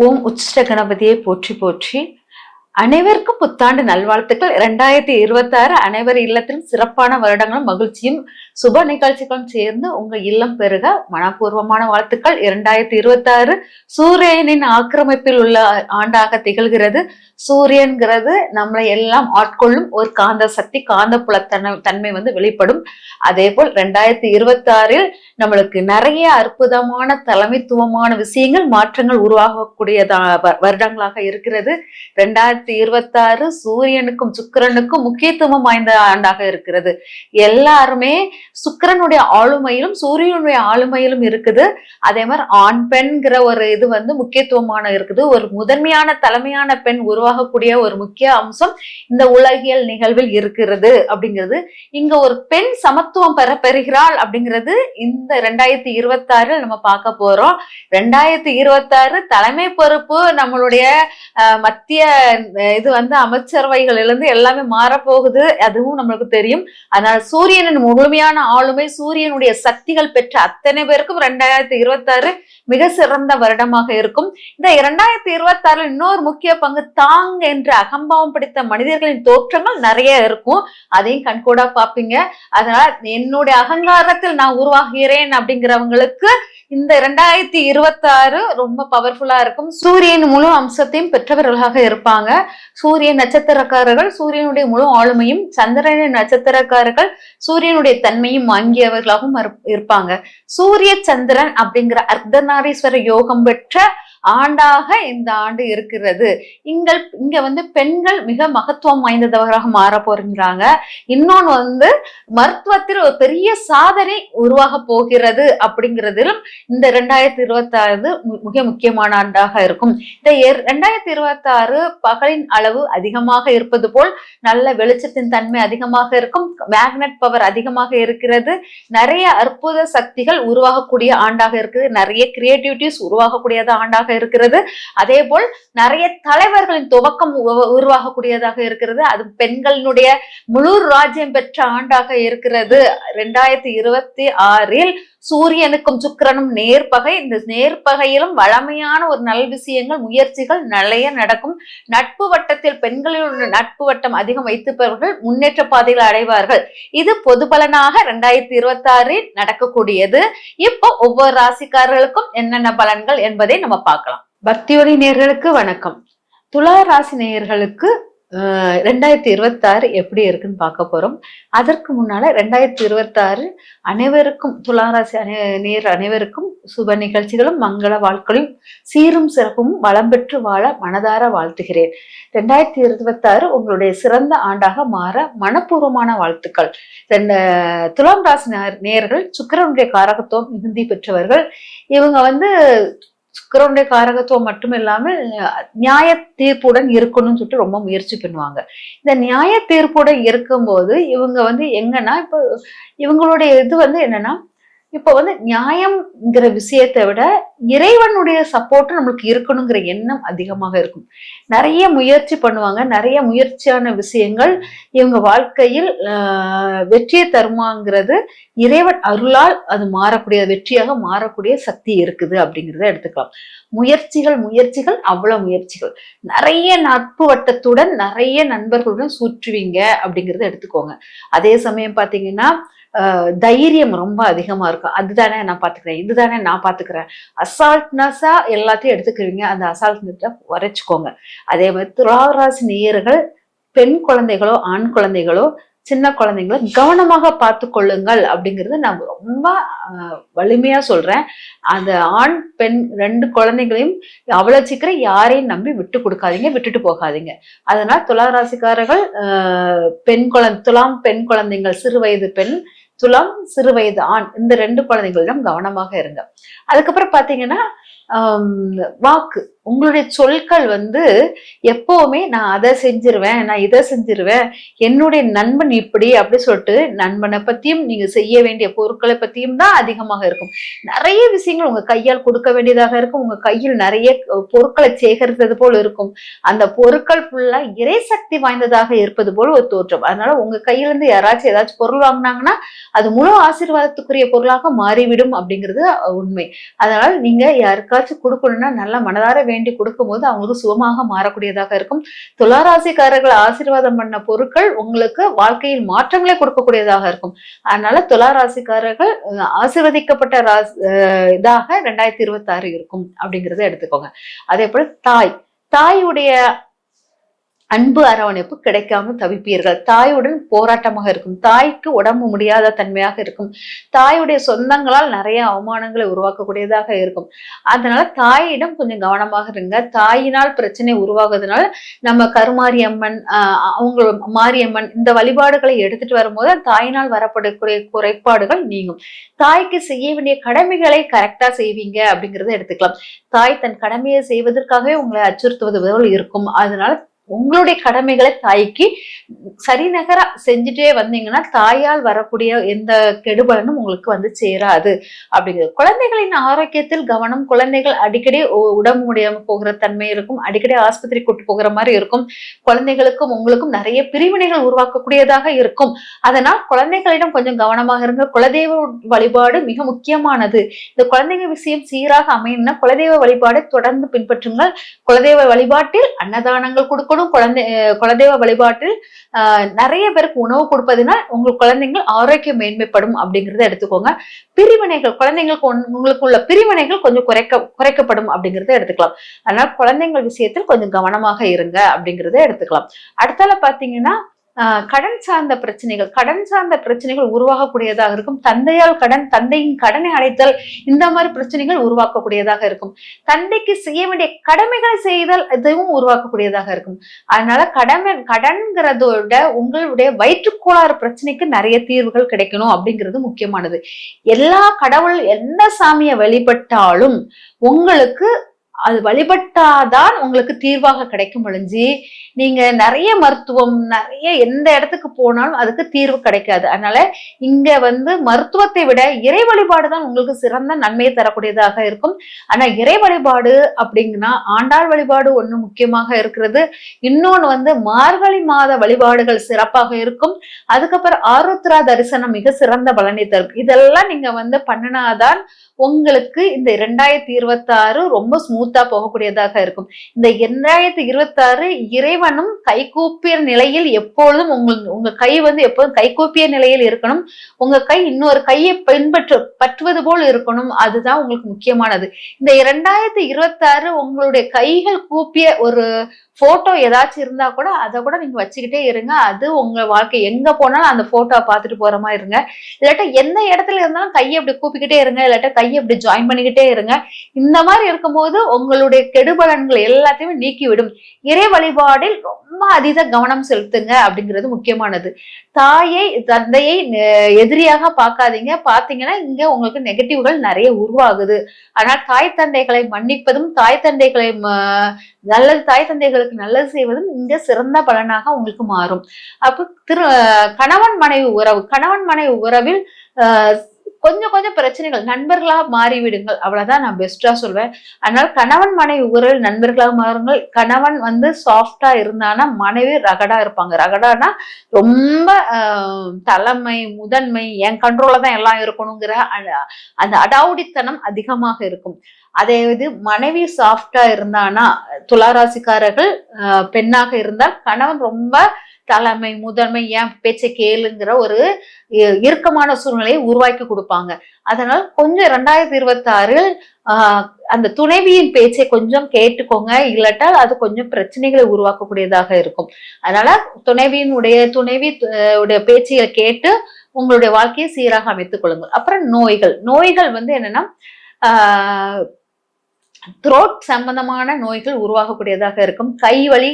ஓம் உச்சிஷ்ட கணபதியை போற்றி போற்றி அனைவருக்கும் புத்தாண்டு நல்வாழ்த்துக்கள். இரண்டாயிரத்தி இருபத்தி ஆறு அனைவர் இல்லத்திலும் சிறப்பான வருடங்களும் மகிழ்ச்சியும் சுப நிகழ்ச்சிகளும் சேர்ந்து உங்க இல்லம் பெருக மனப்பூர்வமான வாழ்த்துக்கள். இரண்டாயிரத்தி இருபத்தி ஆறு சூரியனின் ஆக்கிரமிப்பில் உள்ள ஆண்டாக திகழ்கிறது. சூரியன்கிறது நம்மளை எல்லாம் ஆட்கொள்ளும். ஒரு காந்த சக்தி காந்த தன்மை வந்து வெளிப்படும். அதே போல் ரெண்டாயிரத்தி இருபத்தி ஆறில் நம்மளுக்கு நிறைய அற்புதமான தலைமைத்துவமான விஷயங்கள் மாற்றங்கள் உருவாகக்கூடியதா வ- வருடங்களாக இருக்கிறது. ரெண்டாயிரத்தி இருபத்தி ஆறு சூரியனுக்கும் சுக்கிரனுக்கும் முக்கியத்துவம் வாய்ந்த ஆண்டாக இருக்கிறது. எல்லாருமே சுக்கிரனுடைய ஆளுமையிலும் சூரியனுடைய ஆளுமையிலும் இருக்குது. அதே மாதிரி ஆண் பெண்கிற ஒரு இது வந்து முக்கியத்துவமான இருக்குது. ஒரு முதன்மையான தலைமையான பெண் உருவாகக்கூடிய ஒரு முக்கிய அம்சம் இந்த உலகியல் நிகழ்வில் இருக்கிறது அப்படிங்கிறது. இங்க ஒரு பெண் சமத்துவம் பெற பெறுகிறாள் அப்படிங்கிறது இந்த ரெண்டாயிரத்தி இருபத்தி ஆறில் நம்ம பார்க்க போறோம். ரெண்டாயிரத்தி இருபத்தி ஆறு தலைமை பொறுப்பு நம்மளுடைய மத்திய இது வந்து அமைச்சரவைகளிலிருந்து எல்லாமே மாறப்போகுது அதுவும் நம்மளுக்கு தெரியும். அதனால சூரியனின் முழுமையான ஆளுமை சூரியனுடைய சக்திகள் பெற்ற அத்தனை பேருக்கும் ரெண்டாயிரத்தி இருபத்தாறு மிக சிறந்த வருடமாக இருக்கும். இந்த இரண்டாயிரத்தி இருபத்தி இன்னொரு முக்கிய பங்கு தாங் என்ற அகம்பாவம் பிடித்த மனிதர்களின் தோற்றங்கள் நிறைய இருக்கும். அதையும் கண்கூடா பார்ப்பீங்க. அதனால என்னுடைய அகங்காரத்தில் நான் உருவாகிறேன் அப்படிங்கிறவங்களுக்கு இந்த இரண்டாயிரத்தி இருபத்தாறு ரொம்ப பவர்ஃபுல்லா இருக்கும். சூரியன் முழு அம்சத்தையும் பெற்றவர்களாக இருப்பாங்க. சூரிய நட்சத்திரக்காரர்கள் சூரியனுடைய முழு ஆளுமையும் சந்திரன நட்சத்திரக்காரர்கள் சூரியனுடைய தன்மையும் வாங்கியவர்களாகவும் இருப்பாங்க. சூரிய சந்திரன் அப்படிங்கிற அர்த்தநாரீஸ்வர யோகம் பெற்ற ஆண்டாக இந்த ஆண்டு இருக்கிறது. இங்கள் இங்க வந்து பெண்கள் மிக மகத்துவம் வாய்ந்தவராக மாற போகிறாங்க இன்னொன்று வந்து மருத்துவத்தில் ஒரு பெரிய சாதனை உருவாக போகிறது அப்படிங்கிறதிலும் இந்த ரெண்டாயிரத்தி இருபத்தாறு மிக முக்கியமான ஆண்டாக இருக்கும். இந்த எர்- ரெண்டாயிரத்தி இருபத்தாறு பகலின் அளவு அதிகமாக இருப்பது போல் நல்ல வெளிச்சத்தின் தன்மை அதிகமாக இருக்கும். மேக்னெட் பவர் அதிகமாக இருக்கிறது. நிறைய அற்புத சக்திகள் உருவாகக்கூடிய ஆண்டாக இருக்குது. நிறைய கிரியேட்டிவிட்டிஸ் உருவாகக்கூடியது ஆண்டாக இருக்கிறது. அதே போல் நிறைய தலைவர்களின் துவக்கம் உ- உருவாகக்கூடியதாக இருக்கிறது. அது பெண்களினுடைய முழு ராஜ்யம் பெற்ற ஆண்டாக இருக்கிறது. ரெண்டாயிரத்தி இருபத்தி ஆறில் சூரியனுக்கும் சுக்கரனும் நேர்பகை. இந்த நேர்பகையிலும் வளமையான ஒரு நல் விஷயங்கள் முயற்சிகள் நிறைய நடக்கும். நட்பு வட்டத்தில் பெண்களின் நட்பு வட்டம் அதிகம் வைத்திருப்பவர்கள் முன்னேற்ற பாதையில் அடைவார்கள். இது பொது பலனாக ரெண்டாயிரத்தி இருபத்தி ஆறில் நடக்கக்கூடியது. இப்போ ஒவ்வொரு ராசிக்காரர்களுக்கும் என்னென்ன பலன்கள் என்பதை நம்ம பார்க்கலாம். பக்தியொலி நேயர்களுக்கு வணக்கம். துலா ராசி நேயர்களுக்கு ரெண்டாயிரத்தி இருபத்தாறு எப்படி இருக்குன்னு பார்க்க போறோம். அதற்கு முன்னால ரெண்டாயிரத்தி இருபத்தாறு அனைவருக்கும் துளாராசி அனை நேர் அனைவருக்கும் சுப நிகழ்ச்சிகளும் மங்கள வாழ்க்கையும் சீரும் சிறப்பும் வளம் பெற்று வாழ மனதார வாழ்த்துகிறேன். ரெண்டாயிரத்தி இருபத்தாறு உங்களுடைய சிறந்த ஆண்டாக மாற மனப்பூர்வமான வாழ்த்துக்கள். ரெண்டு துலாம் ராசி நேர்- நேயர்கள் சுக்கிரனுடைய காரகத்துவம் மிகுந்தி பெற்றவர்கள். இவங்க வந்து சுக்கரனுடைய காரகத்துவம் மட்டும் இல்லாமல் நியாய தீர்ப்புடன் இருக்கணும்னு சொல்லிட்டு ரொம்ப முயற்சி பண்ணுவாங்க. இந்த நியாய தீர்ப்புடன் இருக்கும்போது இவங்க வந்து எங்கன்னா இப்போ இவங்களுடைய இது வந்து என்னன்னா இப்போ வந்து நியாயம்ங்கிற விஷயத்தை விட இறைவனுடைய சப்போர்ட் நம்மளுக்கு இருக்கணுங்கிற எண்ணம் அதிகமாக இருக்கும். நிறைய முயற்சி பண்ணுவாங்க. நிறைய முயற்சியான விஷயங்கள் இவங்க வாழ்க்கையில் ஆஹ், வெற்றியை தருமாங்கிறது இறைவன் அருளால் அது மாறக்கூடிய வெற்றியாக மாறக்கூடிய சக்தி இருக்குது அப்படிங்கிறத எடுத்துக்கலாம். முயற்சிகள் முயற்சிகள் அவ்வளவு முயற்சிகள். நிறைய நட்பு வட்டத்துடன் நிறைய நண்பர்களுடன் சுற்றுவீங்க அப்படிங்கிறத எடுத்துக்கோங்க. அதே சமயம் பார்த்தீங்கன்னா தைரியம் ரொம்ப அதிகமா இருக்கும். அதுதானே நான் பார்த்துக்கிறேன் இதுதானே நான் பார்த்துக்கிறேன் அசால்ட்னஸா எல்லாத்தையும் எடுத்துக்கிறீங்க அந்த அசால்ட்னஸை வரைச்சிக்கோங்க அதே மாதிரி துளாராசி நேயர்கள் பெண் குழந்தைகளோ ஆண் குழந்தைகளோ சின்ன குழந்தைங்களை கவனமாக பார்த்து கொள்ளுங்கள் அப்படிங்கிறது நான் ரொம்ப வலிமையா சொல்றேன். அந்த ஆண் பெண் ரெண்டு குழந்தைகளையும் அவ்வளவு சீக்கிரம் யாரையும் நம்பி விட்டு கொடுக்காதீங்க விட்டுட்டு போகாதீங்க. அதனால துலா ராசிக்காரர்கள் பெண் குழந்தை துலாம் பெண் குழந்தைகள் சிறு வயது பெண் துலாம் சிறு வயது ஆண் இந்த ரெண்டு குழந்தைங்களிடம் கவனமாக இருங்க. அதுக்கப்புறம் பாத்தீங்கன்னா வாக்கு. உங்களுடைய சொற்கள் வந்து எப்பவுமே நான் அதை செஞ்சிருவேன் நான் இதை செஞ்சிருவேன் என்னுடைய நண்பன் இப்படி அப்படி சொல்லிட்டு நண்பனை பத்தியும் நீங்க செய்ய வேண்டிய பொருட்களை பத்தியும் தான் அதிகமாக இருக்கும். நிறைய விஷயங்கள் உங்க கையால் கொடுக்க வேண்டியதாக இருக்கும். உங்க கையில் நிறைய பொருட்களை சேகரித்தது போல் இருக்கும். அந்த பொருட்கள் ஃபுல்லா இறை சக்தி வாய்ந்ததாக இருப்பது போல் ஒரு தோற்றம். அதனால உங்க கையிலேருந்து யாராச்சும் ஏதாச்சும் பொருள் வாங்கினாங்கன்னா அது முழு ஆசீர்வாதத்துக்குரிய பொருளாக மாறிவிடும் அப்படிங்கிறது உண்மை. அதனால நீங்க யாருக்காச்சும் கொடுக்கணும்னா நல்ல மனதார வேண்டி கொடுக்கும்போது அவங்களுக்கு சுகமாக மாறக்கூடியதாக இருக்கும். துளாராசிக்காரர்கள் ஆசீர்வாதம் பண்ண பொருட்கள் உங்களுக்கு வாழ்க்கையில் மாற்றங்களை கொடுக்கக்கூடியதாக இருக்கும். அதனால துளாராசிக்காரர்கள் ஆசிர்வதிக்கப்பட்ட ஆசீர்வதிக்கப்பட்ட ராசி இதாக ரெண்டாயிரத்தி இருபத்தி ஆறு இருக்கும் அப்படிங்கிறத எடுத்துக்கோங்க. அதே போல தாய் தாயுடைய அன்பு அரவணைப்பு கிடைக்காம தவிப்பீர்கள். தாயுடன் போராட்டமாக இருக்கும். தாய்க்கு உடம்பு முடியாத தன்மையாக இருக்கும். தாயுடைய சொந்தங்களால் நிறைய அவமானங்களை உருவாக்கக்கூடியதாக இருக்கும். அதனால தாயிடம் கொஞ்சம் கவனமாக இருங்க. தாயினால் பிரச்சனை உருவாகுறதுனால நம்ம கருமாரியம்மன் அவங்க மாரியம்மன் இந்த வழிபாடுகளை எடுத்துட்டு வரும்போது தாயினால் வரப்படக்கூடிய குறைபாடுகள் நீங்கும். தாய்க்கு செய்ய வேண்டிய கடமைகளை கரெக்டா செய்வீங்க அப்படிங்கிறத எடுத்துக்கலாம். தாய் தன் கடமையை செய்வதற்காகவே உங்களை அச்சுறுத்துவது போல் இருக்கும். அதனால உங்களுடைய கடமைகளை தாய்க்கு சரிநகரா செஞ்சுட்டே வந்தீங்கன்னா தாயால் வரக்கூடிய எந்த கெடுபலனும் உங்களுக்கு வந்து சேராது. அப்படிங்கிறது. குழந்தைகளின் ஆரோக்கியத்தில் கவனம் குழந்தைகள் அடிக்கடி உ- உடம்பு முடியாம போகிற தன்மை இருக்கும். அடிக்கடி ஆஸ்பத்திரி கூட்டு போகிற மாதிரி இருக்கும். குழந்தைகளுக்கும் உங்களுக்கும் நிறைய பிரிவினைகள் உருவாக்கக்கூடியதாக இருக்கும். அதனால் குழந்தைகளிடம் கொஞ்சம் கவனமாக இருங்க. குலதெய்வ வழிபாடு மிக முக்கியமானது. இந்த குழந்தைங்க விஷயம் சீராக அமையணும்னா குலதெய்வ வழிபாடை தொடர்ந்து பின்பற்றுங்கள். குலதெய்வ வழிபாட்டில் அன்னதானங்கள் கொடுக்கணும். குழந்தை குலதெய்வ வழிபாட்டில் நிறைய பேருக்கு உணவு கொடுப்பதினால் உங்கள் குழந்தைகள் ஆரோக்கியம் மேன்மைப்படும் அப்படிங்கறத எடுத்துக்கோங்க. பிரிவினைகள் குழந்தைங்களுக்கு உங்களுக்கு உள்ள பிரிவினைகள் கொஞ்சம் குறைக்க குறைக்கப்படும் அப்படிங்கறத எடுத்துக்கலாம். அதனால குழந்தைங்கள் விஷயத்தில் கொஞ்சம் கவனமாக இருங்க அப்படிங்கிறத எடுத்துக்கலாம். அடுத்தால பாத்தீங்கன்னா கடன் சார்ந்த பிரச்சனைகள் கடன் சார்ந்த பிரச்சனைகள் உருவாகக்கூடியதாக இருக்கும். தந்தையால் கடன் தந்தையின் கடனை அடைத்தல் இந்த மாதிரி பிரச்சனைகள் உருவாக்கக்கூடியதாக இருக்கும். தந்தைக்கு செய்ய வேண்டிய கடமைகளை செய்தல் இதுவும் உருவாக்கக்கூடியதாக இருக்கும். அதனால கடமை கடன்கிறதோட உங்களுடைய வயிற்றுக்கோளாறு பிரச்சனைக்கு நிறைய தீர்வுகள் கிடைக்கணும் அப்படிங்கிறது முக்கியமானது. எல்லா கடவுள் எந்த சாமியை வழிபட்டாலும் உங்களுக்கு அது வழிபட்டாதான் உங்களுக்கு தீர்வாக கிடைக்கும் ஒழிஞ்சு நீங்க நிறைய மருத்துவம் நிறைய எந்த இடத்துக்கு போனாலும் அதுக்கு தீர்வு கிடைக்காது. அதனால இங்க வந்து மருத்துவத்தை விட இறை வழிபாடு தான் உங்களுக்கு சிறந்த நன்மையை தரக்கூடியதாக இருக்கும். ஆனா இறை வழிபாடு அப்படிங்கன்னா ஆண்டாள் வழிபாடு ஒண்ணு முக்கியமாக இருக்கிறது. இன்னொன்னு வந்து மார்கழி மாத வழிபாடுகள் சிறப்பாக இருக்கும். அதுக்கப்புறம் ஆருத்ரா தரிசனம் மிக சிறந்த பலனை தரும். இதெல்லாம் நீங்க வந்து பண்ணினாதான் உங்களுக்கு இந்த இரண்டாயிரத்தி இருபத்தி ஆறு ரொம்ப ஸ்மூத்தா போகக்கூடியதாக இருக்கும். இந்த இரண்டாயிரத்தி இருபத்தி ஆறு இறைவனும் கைகூப்பிய நிலையில் எப்பொழுதும் உங்கள் உங்க கை வந்து எப்போதும் கைகூப்பிய நிலையில் இருக்கணும். உங்க கை இன்னொரு கையை பின்பற்று பற்றுவது போல் இருக்கணும். அதுதான் உங்களுக்கு முக்கியமானது. இந்த இரண்டாயிரத்தி இருபத்தி ஆறு உங்களுடைய கைகள் கூப்பிய ஒரு போட்டோ ஏதாச்சும் இருந்தா கூட அதை கூட நீங்க வச்சுக்கிட்டே இருங்க. அது உங்க வாழ்க்கை எங்க போனாலும் அந்த போட்டோவை பார்த்துட்டு போற மாதிரி இருங்க. இல்லாட்டா எந்த இடத்துல இருந்தாலும் கையை அப்படி கூப்பிக்கிட்டே இருங்க. இல்லாட்டா கையை அப்படி ஜாயின் பண்ணிக்கிட்டே இருங்க. இந்த மாதிரி இருக்கும்போது உங்களுடைய கெடுபலன்கள் எல்லாத்தையுமே நீக்கிவிடும். இறை வழிபாடில் ரொம்ப அதிக கவனம் செலுத்துங்க அப்படிங்கிறது முக்கியமானது. தாயை தந்தையை எதிரியாக பார்க்காதீங்க. பார்த்தீங்கன்னா இங்க உங்களுக்கு நெகட்டிவ்கள் நிறைய உருவாகுது. ஆனால் தாய் தந்தைகளை மன்னிப்பதும் தாய் தந்தைகளை ம- நல்லது தாய் தந்தைகளுக்கு நல்லது செய்வதும் இங்க சிறந்த பலனாக உங்களுக்கு மாறும். அப்போ திரு கணவன் மனைவி உறவு கணவன் மனைவி உறவில் கொஞ்சம் கொஞ்சம் பிரச்சனைகள் நண்பர்களாக மாறிவிடுங்கள். அவ்வளவுதான் நான் பெஸ்டா சொல்வேன். அதனால கணவன் மனைவி உறவில் நண்பர்களாக மாறுங்கள். கணவன் வந்து சாஃப்டா இருந்தானா மனைவி ரகடா இருப்பாங்க. ரகடானா ரொம்ப ஆஹ், தலைமை முதன்மை என் கண்ட்ரோல தான் எல்லாம் இருக்கணுங்கிற அந்த அடாவுடித்தனம் அதிகமாக இருக்கும். அதே இது மனைவி சாஃப்டா இருந்தானா துளாராசிக்காரர்கள் பெண்ணாக இருந்தால் கணவன் ரொம்ப தலைமை முதன்மை ஏன் பேச்சை கேளுங்கிற ஒரு இ- இறுக்கமான சூழ்நிலையை உருவாக்கி கொடுப்பாங்க. அதனால் கொஞ்சம் ரெண்டாயிரத்தி இருபத்தி ஆறில் அந்த துணைவியின் பேச்சை கொஞ்சம் கேட்டுக்கோங்க. இல்லாட்டால் அது கொஞ்சம் பிரச்சனைகளை உருவாக்கக்கூடியதாக இருக்கும். அதனால துணைவியினுடைய துணைவி உடைய பேச்சையை கேட்டு உங்களுடைய வாழ்க்கையை சீராக அமைத்துக் கொள்ளுங்கள். அப்புறம் நோய்கள். நோய்கள் வந்து என்னன்னா த்ரோட் சம்பந்தமான நோய்கள் உருவாகக்கூடியதாக இருக்கும். கை வலி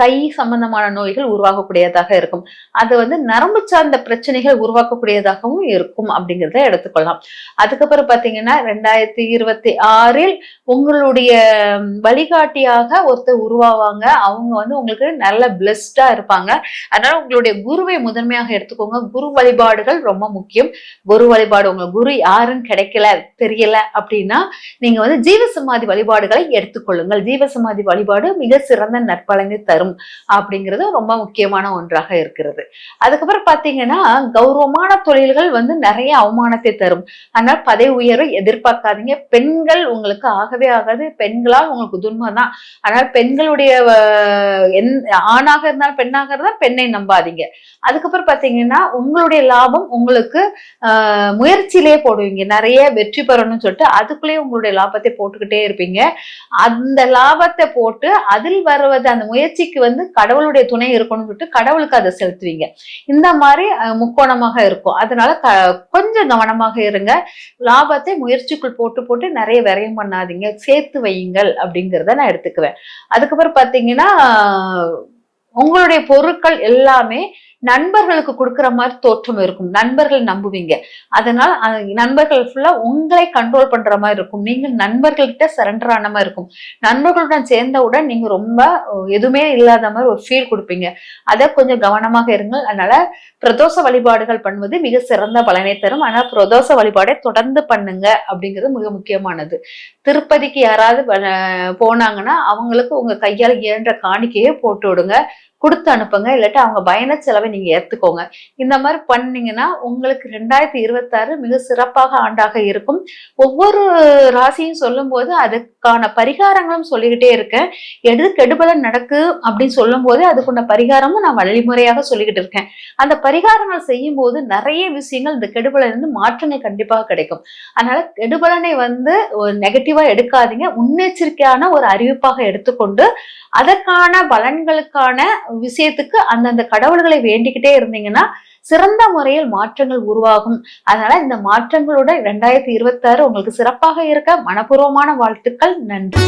கை சம்பந்தமான நோய்கள் உருவாகக்கூடியதாக இருக்கும். அது வந்து நரம்பு சார்ந்த பிரச்சனைகள் உருவாக்கக்கூடியதாகவும் இருக்கும் அப்படிங்கிறத எடுத்துக்கொள்ளலாம். அதுக்கப்புறம் பாத்தீங்கன்னா ரெண்டாயிரத்தி இருபத்தி ஆறில் உங்களுடைய வழிகாட்டியாக ஒருத்தர் உருவாவாங்க. அவங்க வந்து உங்களுக்கு நல்ல பிளஸ்டா இருப்பாங்க. அதனால உங்களுடைய குருவை முதன்மையாக எடுத்துக்கோங்க. குரு வழிபாடுகள் ரொம்ப முக்கியம். குரு வழிபாடு உங்க குரு யாருன்னு கிடைக்கல தெரியல அப்படின்னா நீங்க வந்து ஜீவ சமாதி வழிபாடுகளை எடுத்துக்கொள்ளுங்கள். ஜீவசமாதி வழிபாடு மிக சிறந்த நற்பலனை தரும் அப்படிங்கிறது ரொம்ப முக்கியமான ஒன்றாக இருக்கிறது. அதுக்கப்புறம் பாத்தீங்கன்னா கௌரவமான தொழில்கள் வந்து நிறைய அவமானத்தை தரும். ஆனால் பதவி உயர்வை எதிர்பார்க்காதீங்க. பெண்கள் உங்களுக்கு ஆகவே ஆகாது. பெண்களால் உங்களுக்கு துன்பம் தான். ஆனால் பெண்களுடைய எந் ஆணாக இருந்தாலும் பெண்ணாக இருந்தால் பெண்ணை நம்பாதீங்க. அதுக்கப்புறம் பாத்தீங்கன்னா உங்களுடைய லாபம் உங்களுக்கு ஆஹ், முயற்சியிலே போடுவீங்க. நிறைய வெற்றி பெறணும்னு சொல்லிட்டு அதுக்குள்ளேயே உங்களுடைய லாபத்தை போட்டுக்கிட்டே இருப்பீங்க அந்த லாபத்தை போட்டு அதில் வருவது அந்த முயற்சிக்கு வந்து கடவுளுடைய துணை இருக்கணும்னு சொல்லிட்டு கடவுளுக்கு அதை செலுத்துவீங்க. இந்த மாதிரி முக்கோணமாக இருக்கும். அதனால க- கொஞ்சம் கவனமாக இருங்க. லாபத்தை முயற்சிக்குள் போட்டு போட்டு நிறைய விரயம் பண்ணாதீங்க. சேர்த்து வையுங்கள் அப்படிங்கிறத நான் எடுத்துக்குவேன். அதுக்கப்புறம் பார்த்தீங்கன்னா உங்களுடைய பொருட்கள் எல்லாமே நண்பர்களுக்கு கொடுக்குற மாதிரி தோற்றம் இருக்கும். நண்பர்கள் நம்புவீங்க. அதனால நண்பர்கள் ஃபுல்லா உங்களை கண்ட்ரோல் பண்ற மாதிரி இருக்கும். நீங்கள் நண்பர்கள்கிட்ட சரண்டர் ஆன மாதிரி இருக்கும். நண்பர்களுடன் சேர்ந்தவுடன் நீங்க ரொம்ப எதுவுமே இல்லாத மாதிரி ஒரு ஃபீல் கொடுப்பீங்க. அதை கொஞ்சம் கவனமாக இருங்கள். அதனால பிரதோஷ வழிபாடுகள் பண்ணுவது மிக சிறந்த பலனை தரும். ஆனால் பிரதோஷ வழிபாடை தொடர்ந்து பண்ணுங்க அப்படிங்கிறது மிக முக்கியமானது. திருப்பதிக்கு யாராவது போனாங்கன்னா அவங்களுக்கு உங்க கையால் இயன்ற காணிக்கையே போட்டு விடுங்க. கொடுத்து அனுப்புங்க. இல்லாட்டி அவங்க பயண செலவை நீங்க ஏத்துக்கோங்க. இந்த மாதிரி பண்ணீங்கன்னா உங்களுக்கு ரெண்டாயிரத்தி இருபத்தாறு மிக சிறப்பாக ஆண்டாக இருக்கும். ஒவ்வொரு ராசியும் சொல்லும்போது அதுக்கான பரிகாரங்களும் சொல்லிக்கிட்டே இருக்கேன். எது கெடுபலன் நடக்கு அப்படின்னு சொல்லும்போது அதுக்குள்ள பரிகாரமும் நான் வழிமுறையாக சொல்லிக்கிட்டு இருக்கேன். அந்த பரிகாரங்கள் செய்யும் போது நிறைய விஷயங்கள் இந்த கெடுபலன் இருந்து மாற்றங்கள் கண்டிப்பாக கிடைக்கும். அதனால கெடுபலனை வந்து நெகட்டிவா எடுக்காதீங்க. முன்னெச்சரிக்கையான ஒரு அறிவிப்பாக எடுத்துக்கொண்டு அதற்கான பலன்களுக்கான விஷயத்துக்கு அந்தந்த கடவுள்களை வேண்டிக்கிட்டே இருந்தீங்கன்னா சிறந்த முறையில் மாற்றங்கள் உருவாகும். அதனால இந்த மாற்றங்களோட ரெண்டாயிரத்தி இருபத்தாறு உங்களுக்கு சிறப்பாக இருக்க மனப்பூர்வமான வாழ்த்துக்கள். நன்றி.